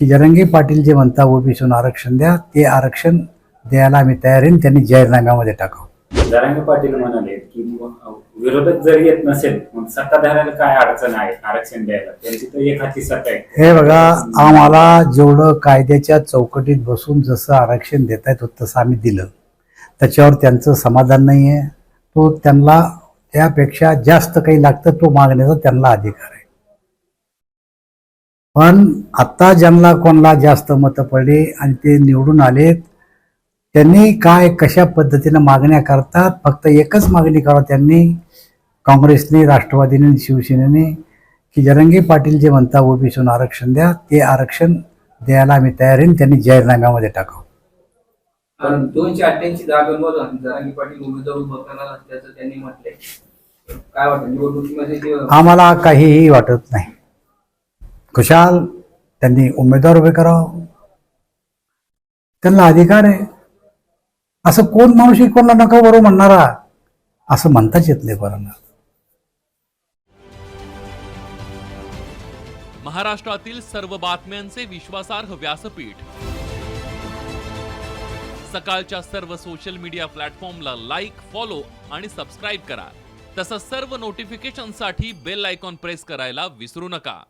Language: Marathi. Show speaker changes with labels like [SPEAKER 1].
[SPEAKER 1] की जरंगे पाटील जे म्हणता ओबीसीतून आरक्षण द्या. ते आरक्षण द्यायला आम्ही तयार आहे त्यांनी जाहीरनाम्यामध्ये टाकावं.
[SPEAKER 2] जरांगे पाटील म्हणाले की विरोधक जर येत नसेल मग सत्ताधाऱ्याला काय अडचण आहे आरक्षण द्यायला? त्यांची तर एक हाती सत्ता आहे.
[SPEAKER 1] हे बघा आम्हाला जेवढं कायद्याच्या चौकटीत बसून जसं आरक्षण देता येत होतं तसं आम्ही दिलं. त्याच्यावर त्यांचं समाधान नाही आहे तो त्यांना त्यापेक्षा जास्त काही लागतं तो मागण्याचा त्यांना अधिकार आहे. पण आता ज्यांना कोणाला जास्त मतं पडली आणि ते निवडून आलेत त्यांनी काय कशा पद्धतीनं मागण्या करतात फक्त एकच मागणी करा त्यांनी काँग्रेसने राष्ट्रवादीने शिवसेनेने की जरंगे पाटील जे म्हणता ओबीसीतून आरक्षण द्या ते आरक्षण द्यायला आम्ही तयार आहे त्यांनी जाहीरनाम्यामध्ये टाकावं.
[SPEAKER 3] आणि दोनशे अठ्ठ्याऐंशी जागांवर जरांगी पाटील उमेदवार उभं करणार असल्याचं त्यांनी म्हटलंय. काय वाटतं? निवडणुकीमध्ये ते
[SPEAKER 1] आम्हाला काहीही वाटत नाही. खुशाल त्यांनी उमेदवार उभे करावं. त्यांना अधिकार आहे. असं कोण माणूस कोणाला नका बरोबर म्हणणारा? असं म्हणताच येत नाही कोणाला
[SPEAKER 4] महाराष्ट्रातील सर्व बातम्यांचे विश्वासार्ह व्यासपीठ. सकाळच्या सर्व सोशल मीडिया प्लॅटफॉर्मला लाईक फॉलो आणि सबस्क्राईब करा. तसंच सर्व नोटिफिकेशनसाठी बेल आयकॉन प्रेस करायला विसरू नका.